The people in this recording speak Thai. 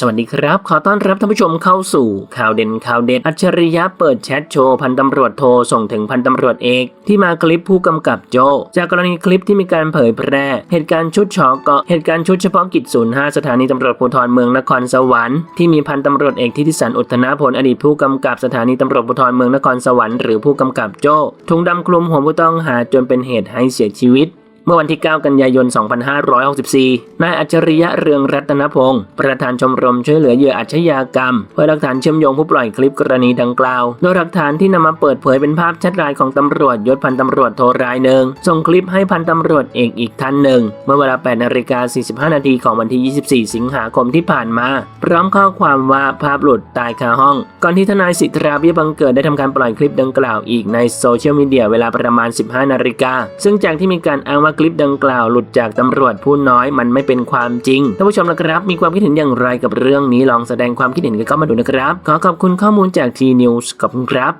สวัสดีครับ ขอต้อนรับท่านผู้ชมเข้าสู่ข่าวเด่นข่าวเด็ดอัจฉริยะเปิดแชทโชว์พันตำรวจโทรส่งถึงพันตำรวจเอก ที่มาคลิปผู้กำกับโจ จากกรณีคลิปที่มีการเผยแพร่ เหตุการณ์ชุดชอเกาะเหตุการณ์ชุดเฉพาะกิจ 05 สถานีตำรวจภูธรเมืองนครสวรรค์ที่มีพันตำรวจเอกทิติสันอุทนาพลอดีตผู้กำกับสถานีตำรวจภูธรเมืองนครสวรรค์หรือผู้กำกับโจถุงดำคลุมหัวผู้ต้องหาจนเป็นเหตุให้เสียชีวิต มื่อวันที่ 9 กันยายน 2564 นายอัจฉริยะเรืองรัตนพงศ์ประธานชมรมช่วยเหลือเหยื่ออาชญากรรมเพื่อหลักฐานเชื่อมโยงผู้ปล่อยคลิปกรณีดังกล่าว โดยหลักฐานที่นำมาเปิดเผยเป็นภาพชทไลน์ของตำรวจยศพันตำรวจโทรายหนึ่งส่งคลิปให้พันตำรวจเอกอีกท่านหนึ่ง เมื่อเวลา8นาฬิกา45 นาทีของวันที่ 24 สิงหาคมที่ผ่านมา พร้อมข้อความว่าภาพหลุดตายคาห้อง ก่อนที่ทนายสิทธาเบี้ยบังเกิดได้ทำการปล่อยคลิปดังกล่าวอีกในโซเชียลมีเดียเวลาประมาณ 15 นาฬิกาซึ่งจากที่มีการอ้างว่าคลิปดังกล่าวหลุดจากตำรวจผู้น้อยมันไม่เป็นความจริงท่านผู้ชมนะครับ มีความคิดเห็นอย่างไรกับเรื่องนี้ลองแสดงความคิดเห็นกันเข้ามาดูนะครับ ขอขอบคุณข้อมูลจากทีนิวส์ขอบคุณครับ